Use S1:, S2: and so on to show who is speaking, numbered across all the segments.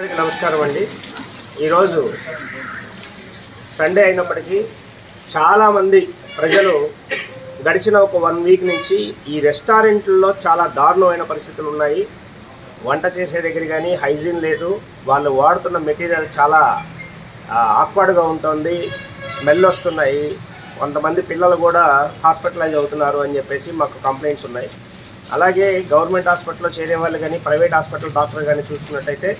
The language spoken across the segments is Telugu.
S1: నమస్కారం అండి. ఈరోజు సండే అయినప్పటికీ చాలామంది ప్రజలు గడిచిన ఒక వన్ వీక్ నుంచి ఈ రెస్టారెంట్లలో చాలా దారుణమైన పరిస్థితులు ఉన్నాయి. వంట చేసే దగ్గర కానీ హైజీన్ లేదు. వాళ్ళు వాడుతున్న మెటీరియల్ చాలా ఆక్వర్డ్గా ఉంటుంది. స్మెల్ వస్తున్నాయి. కొంతమంది పిల్లలు కూడా హాస్పిటలైజ్ అవుతున్నారు అని చెప్పేసి మాకు కంప్లైంట్స్ ఉన్నాయి. అలాగే గవర్నమెంట్ హాస్పిటల్లో చేరే వాళ్ళు కానీ ప్రైవేట్ హాస్పిటల్ డాక్టర్ కానీ చూసుకున్నట్టయితే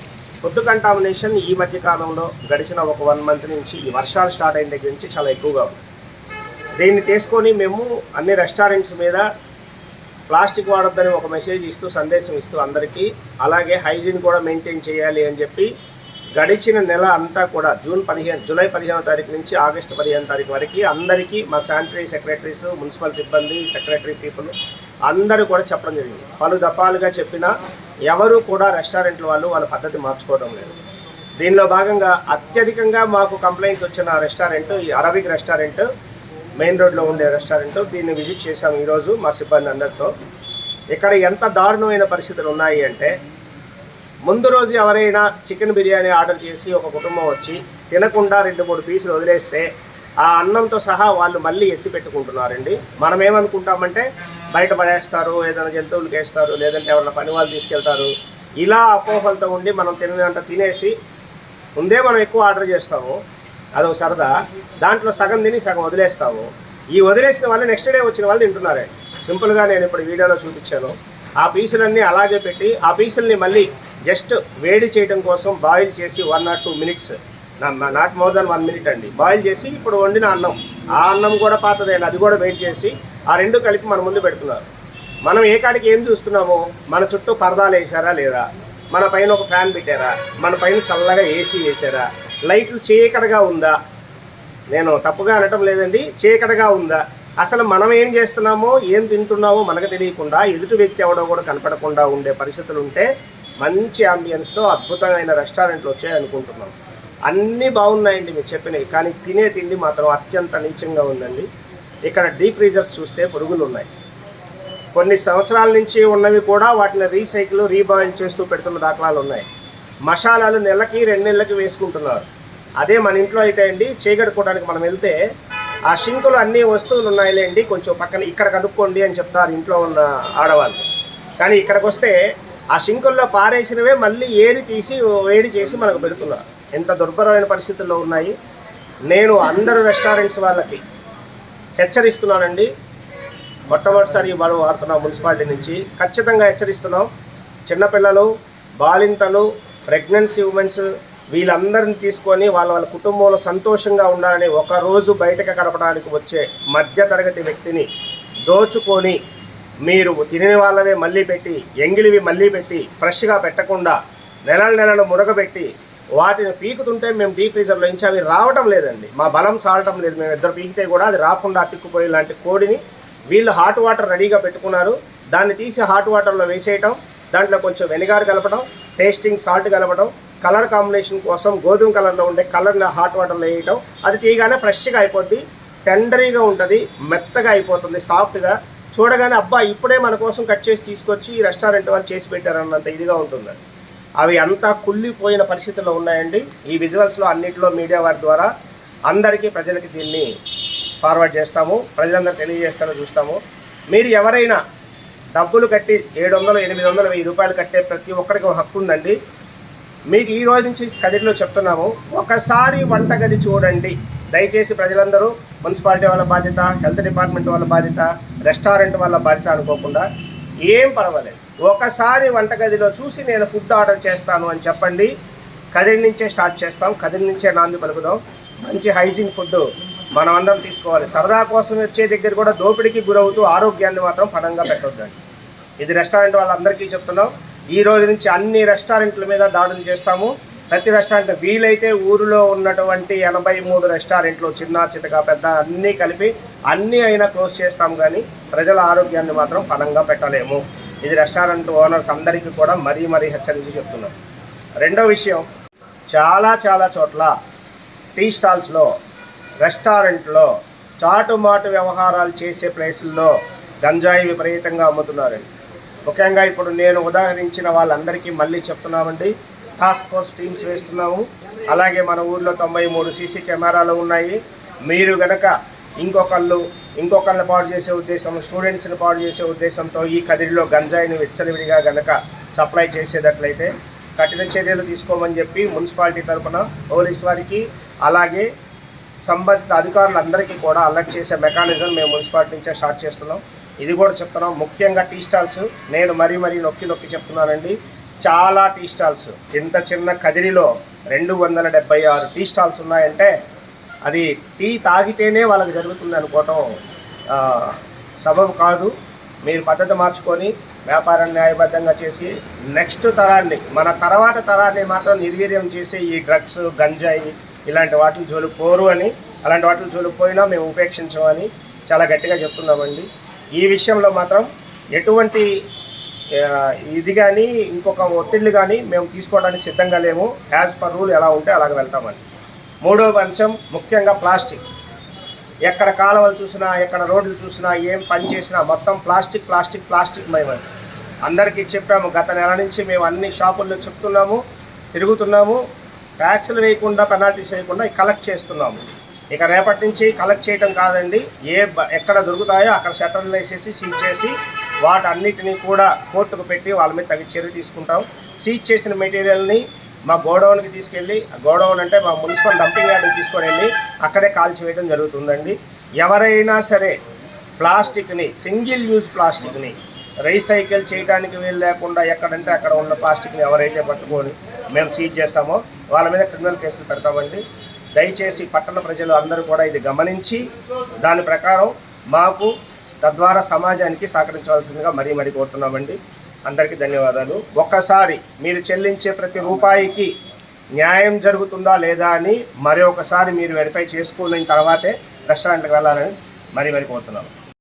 S1: ఫుడ్ కంటామినేషన్ ఈ మధ్య కాలంలో గడిచిన ఒక వన్ మంత్ నుంచి ఈ వర్షాలు స్టార్ట్ అయిన దగ్గర నుంచి చాలా ఎక్కువగా ఉంది. దీన్ని తీసుకొని మేము అన్ని రెస్టారెంట్స్ మీద ప్లాస్టిక్ వాడొద్దని ఒక మెసేజ్ ఇస్తూ సందేశం ఇస్తూ అందరికీ అలాగే హైజీన్ కూడా మెయింటైన్ చేయాలి అని చెప్పి గడిచిన నెల అంతా కూడా జూన్ పదిహేను జూలై పదిహేనో తారీఖు నుంచి ఆగస్టు పదిహేను తారీఖు వరకు అందరికీ మా శానిటరీ సెక్రటరీస్ మున్సిపల్ సిబ్బంది సెక్రటరీ పీపుల్ అందరూ కూడా చెప్పడం జరిగింది. పలు దఫాలుగా చెప్పినా ఎవరు కూడా రెస్టారెంట్ల వాళ్ళు వాళ్ళ పద్ధతి మార్చుకోవడం లేదు. దీనిలో భాగంగా అత్యధికంగా మాకు కంప్లైంట్స్ వచ్చిన రెస్టారెంట్ ఈ అరబిక్ రెస్టారెంట్ మెయిన్ రోడ్లో ఉండే రెస్టారెంట్ దీన్ని విజిట్ చేశాం ఈరోజు మా సిబ్బంది అందరితో. ఇక్కడ ఎంత దారుణమైన పరిస్థితులు ఉన్నాయి అంటే ముందు రోజు ఎవరైనా చికెన్ బిర్యానీ ఆర్డర్ చేసి ఒక కుటుంబం వచ్చి తినకుండా రెండు మూడు పీసులు వదిలేస్తే ఆ అన్నంతో సహా వాళ్ళు మళ్ళీ ఎత్తి పెట్టుకుంటున్నారండి. మనం ఏమనుకుంటామంటే బయట పడేస్తారు ఏదైనా జంతువులకు వేస్తారు లేదంటే ఎవరైనా పని వాళ్ళు తీసుకెళ్తారు. ఇలా అపోహలతో ఉండి మనం తినదంట తినేసి ముందే మనం ఎక్కువ ఆర్డర్ చేస్తాము. అదొక సరదా. దాంట్లో సగం తిని సగం వదిలేస్తాము. ఈ వదిలేసిన వాళ్ళు నెక్స్ట్ డే వచ్చిన వాళ్ళు తింటున్నారే. సింపుల్గా నేను ఇప్పుడు వీడియోలో చూపించాను. ఆ పీసులన్నీ అలాగే పెట్టి ఆ పీసుల్ని మళ్ళీ జస్ట్ వేడి చేయడం కోసం బాయిల్ చేసి one or two minutes not more than one minute అండి. బాయిల్ చేసి ఇప్పుడు వండిన అన్నం. ఆ అన్నం కూడా పాతదేండి అది కూడా వెయిట్ చేసి ఆ రెండు కలిపి మన ముందు పెడుతున్నారు. మనం ఏ కాడికి ఏం చూస్తున్నామో మన చుట్టూ పరదాలు వేసారా లేదా? మన పైన ఒక ఫ్యాన్ పెట్టారా? మన పైన చల్లగా ఏసీ వేసారా లైట్లు చీకటగా ఉందా? నేను తప్పుగా అనటం లేదండి చీకటిగా ఉందా? అసలు మనం ఏం చేస్తున్నామో ఏం తింటున్నామో మనకు తెలియకుండా ఎదుటి వ్యక్తి ఎవడో కూడా కనపడకుండా ఉండే పరిస్థితులు ఉంటే మంచి అంబియన్స్తో అద్భుతమైన రెస్టారెంట్లు వచ్చాయి అనుకుంటున్నాం. అన్నీ బాగున్నాయండి మీరు చెప్పినవి కానీ తినే తిండి మాత్రం అత్యంత నీచంగా ఉందండి. ఇక్కడ డీప్ ఫ్రీజర్స్ చూస్తే పురుగులు ఉన్నాయి కొన్ని సంవత్సరాల నుంచి ఉన్నవి కూడా వాటిని రీసైకిల్ రీబాయిల్ చేస్తూ పెడుతున్న దాఖలాలు ఉన్నాయి. మసాలాలు నెలకి రెండు నెలలకి వేసుకుంటున్నారు. అదే మన ఇంట్లో అయితే అండి చీకడుకోవడానికి మనం వెళ్తే ఆ షింకులు అన్ని వస్తువులు ఉన్నాయిలేండి కొంచెం పక్కన ఇక్కడ కనుక్కోండి అని చెప్తారు ఇంట్లో ఉన్న ఆడవాళ్ళు. కానీ ఇక్కడికి వస్తే ఆ షింకుల్లో పారేసినవే మళ్ళీ ఏరి తీసి వేడి చేసి మనకు పెడుతున్నారు. ఎంత దుర్భరమైన పరిస్థితుల్లో ఉన్నాయి. నేను అందరు రెస్టారెంట్స్ వాళ్ళకి హెచ్చరిస్తున్నానండి. మొట్టమొదటిసారి మనం వాడుతున్నాం మున్సిపాలిటీ నుంచి. ఖచ్చితంగా హెచ్చరిస్తున్నాం. చిన్నపిల్లలు బాలింతలు ప్రెగ్నెన్సీ ఉమెన్స్ వీళ్ళందరిని తీసుకొని వాళ్ళ వాళ్ళ కుటుంబంలో సంతోషంగా ఉండాలని ఒకరోజు బయటకు గడపడానికి వచ్చే మధ్యతరగతి వ్యక్తిని దోచుకొని మీరు తినే వాళ్ళవే మళ్ళీ పెట్టి ఎంగిలివి మళ్ళీ పెట్టి ఫ్రెష్గా పెట్టకుండా నెలల నెలలు మురగబెట్టి వాటిని పీకుతుంటే మేము డీ ఫ్రీజర్లో నుంచి అవి రావటం లేదండి. మా బలం సాలటం లేదు. మేము ఇద్దరు పీకితే కూడా అది రాకుండా అతుక్కుపోయే లాంటి కోడిని వీళ్ళు హాట్ వాటర్ రెడీగా పెట్టుకున్నారు. దాన్ని తీసి హాట్ వాటర్లో వేసేయటం దాంట్లో కొంచెం వెనిగార్ కలపడం టేస్టింగ్ సాల్ట్ కలపడం కలర్ కాంబినేషన్ కోసం గోధుమ కలర్లో ఉండే కలర్ని హాట్ వాటర్లో వేయటం. అది తీయగానే ఫ్రెష్గా అయిపోద్ది టెండరీగా ఉంటుంది మెత్తగా అయిపోతుంది సాఫ్ట్గా. చూడగానే అబ్బా ఇప్పుడే మన కోసం కట్ చేసి తీసుకొచ్చి ఈ రెస్టారెంట్ వాళ్ళు చేసి పెట్టారన్నంత ఇదిగా ఉంటుంది అవి అంతా కుళ్ళిపోయిన పరిస్థితుల్లో ఉన్నాయండి. ఈ విజువల్స్లో అన్నింటిలో మీడియా వారి ద్వారా అందరికీ ప్రజలకి దీన్ని ఫార్వర్డ్ చేస్తాము. ప్రజలందరూ తెలియజేస్తారో చూస్తాము. మీరు ఎవరైనా డబ్బులు కట్టి ఏడు వందలు ఎనిమిది వందలు వెయ్యి రూపాయలు కట్టే ప్రతి ఒక్కరికి హక్కు ఉందండి. మీకు ఈ రోజు నుంచి కదిరిలో చెప్తున్నాము. ఒకసారి వంటగది చూడండి. దయచేసి ప్రజలందరూ మున్సిపాలిటీ వాళ్ళ బాధ్యత హెల్త్ డిపార్ట్మెంట్ వాళ్ళ బాధ్యత రెస్టారెంట్ వాళ్ళ బాధ్యత అనుకోకుండా ఏం పర్వాలేదు. ఒకసారి వంటగదిలో చూసి నేను ఫుడ్ ఆర్డర్ చేస్తాను అని చెప్పండి. కదిరి నుంచే స్టార్ట్ చేస్తాం. కదిరి నుంచే నాంది పలుకుదాం. మంచి హైజీన్ ఫుడ్ మనం అందరం తీసుకోవాలి. సరదా కోసం వచ్చే దగ్గర కూడా దోపిడీకి గురవుతూ ఆరోగ్యాన్ని మాత్రం పడంగా పెట్టొద్దండి. ఇది రెస్టారెంట్ వాళ్ళందరికీ చెప్తున్నాం. ఈ రోజు నుంచి అన్ని రెస్టారెంట్ల మీద దాడులు చేస్తాము. ప్రతి రెస్టారెంట్ వీలైతే ఊరిలో ఉన్నటువంటి ఎనభై మూడు రెస్టారెంట్లు చిన్న చితక పెద్ద అన్నీ కలిపి అన్నీ అయినా క్లోజ్ చేస్తాం కానీ ప్రజల ఆరోగ్యాన్ని మాత్రం పనంగా పెట్టలేము. ఇది రెస్టారెంట్ ఓనర్స్ అందరికీ కూడా మరీ మరీ హెచ్చరించి చెప్తున్నాం. రెండో విషయం చాలా చాలా చోట్ల టీ స్టాల్స్లో రెస్టారెంట్లో చాటుమాటు వ్యవహారాలు చేసే ప్లేసుల్లో గంజాయి విపరీతంగా అమ్ముతున్నారండి. ముఖ్యంగా ఇప్పుడు నేను ఉదాహరించిన వాళ్ళందరికీ మళ్ళీ చెప్తున్నామండి. టాస్క్ ఫోర్స్ టీమ్స్ వేస్తున్నాము. అలాగే మన ఊర్లో తొంభై మూడు సీసీ కెమెరాలు ఉన్నాయి. మీరు గనక ఇంకొకళ్ళు ఇంకొకరిని పాడు చేసే ఉద్దేశం స్టూడెంట్స్ని పాడు చేసే ఉద్దేశంతో ఈ కదిరిలో గంజాయిని విచ్చలవిడిగా గనక సప్లై చేసేటట్లయితే కఠిన చర్యలు తీసుకోమని చెప్పి మున్సిపాలిటీ తరఫున పోలీస్ వారికి అలాగే సంబంధిత అధికారులందరికీ కూడా అలర్ట్ చేసే మెకానిజం మేము మున్సిపాలిటీ నుంచే స్టార్ట్ చేస్తున్నాం. ఇది కూడా చెప్తున్నాం. ముఖ్యంగా టీ స్టాల్స్ నేను మరీ మరీ నొక్కి నొక్కి చెప్తున్నానండి. చాలా టీ స్టాల్స్ ఇంత చిన్న కదిరిలో రెండు వందల డెబ్బై ఆరు టీ స్టాల్స్ ఉన్నాయంటే అది టీ తాగితేనే వాళ్ళకి జరుగుతుంది అనుకోవటం సబబు కాదు. మీరు పద్ధతి మార్చుకొని వ్యాపారం న్యాయబద్ధంగా చేసి నెక్స్ట్ తరాన్ని మన తర్వాత తరాన్ని మాత్రం నిర్వీర్యం చేసి ఈ డ్రగ్స్ గంజాయి ఇలాంటి వాటిని జోలుకోరు పోరు అని అలాంటి వాటిని జోలికి పోయినా మేము ఉపేక్షించమని చాలా గట్టిగా చెప్తున్నామండి. ఈ విషయంలో మాత్రం ఎటువంటి ఇది కానీ ఇంకొక ఒత్తిళ్ళు కానీ మేము తీసుకోవడానికి సిద్ధంగా లేము. యాజ్ పర్ రూల్ ఎలా ఉంటే అలాగ వెళ్తామండి. మూడవ అంశం ముఖ్యంగా ప్లాస్టిక్. ఎక్కడ కాలువలు చూసినా ఎక్కడ రోడ్లు చూసినా ఏం పని చేసినా మొత్తం ప్లాస్టిక్ ప్లాస్టిక్ ప్లాస్టిక్ మయమండి అందరికీ చెప్పాము గత నెల నుంచి మేము అన్ని షాపుల్లో చెప్తున్నాము తిరుగుతున్నాము ట్యాక్స్లు వేయకుండా పెనాల్టీస్ వేయకుండా కలెక్ట్ చేస్తున్నాము. ఇక రేపటి నుంచి కలెక్ట్ చేయటం కాదండి ఏ ఎక్కడ దొరుకుతాయో అక్కడ షట్టర్లు వేసేసి సీజ్ చేసి వాటన్నిటిని కూడా కోర్టుకు పెట్టి వాళ్ళ మీద తగిన చర్య తీసుకుంటాం. సీజ్ చేసిన మెటీరియల్ని మా గోడౌన్కి తీసుకెళ్ళి ఆ గోడౌన్ అంటే మా మున్సిపల్ డంపింగ్ యార్డ్కి తీసుకొని వెళ్ళి అక్కడే కాల్చివేయడం జరుగుతుందండి. ఎవరైనా సరే ప్లాస్టిక్ని సింగిల్ యూజ్ ప్లాస్టిక్ని రీసైకిల్ చేయడానికి వీలు లేకుండా ఎక్కడంటే అక్కడ ఉన్న ప్లాస్టిక్ని ఎవరైతే పట్టుకొని మేము సీజ్ చేస్తామో వాళ్ళ మీద క్రిమినల్ కేసులు పెడతామండి. దయచేసి పట్టణ ప్రజలు అందరూ కూడా ఇది గమనించి దాని ప్రకారం మాకు తద్వారా సమాజానికి సహకరించవలసిందిగా మరీ మరీ కోరుతున్నామండి. అందరికీ ధన్యవాదాలు. ఒక్కసారి మీరు చెల్లించే ప్రతి రూపాయికి న్యాయం జరుగుతుందా లేదా అని మరి ఒకసారి మీరు వెరిఫై చేసుకున్న తర్వాతే రెస్టారెంట్కి వెళ్ళాలని మరీ మరీ కోరుతున్నాను.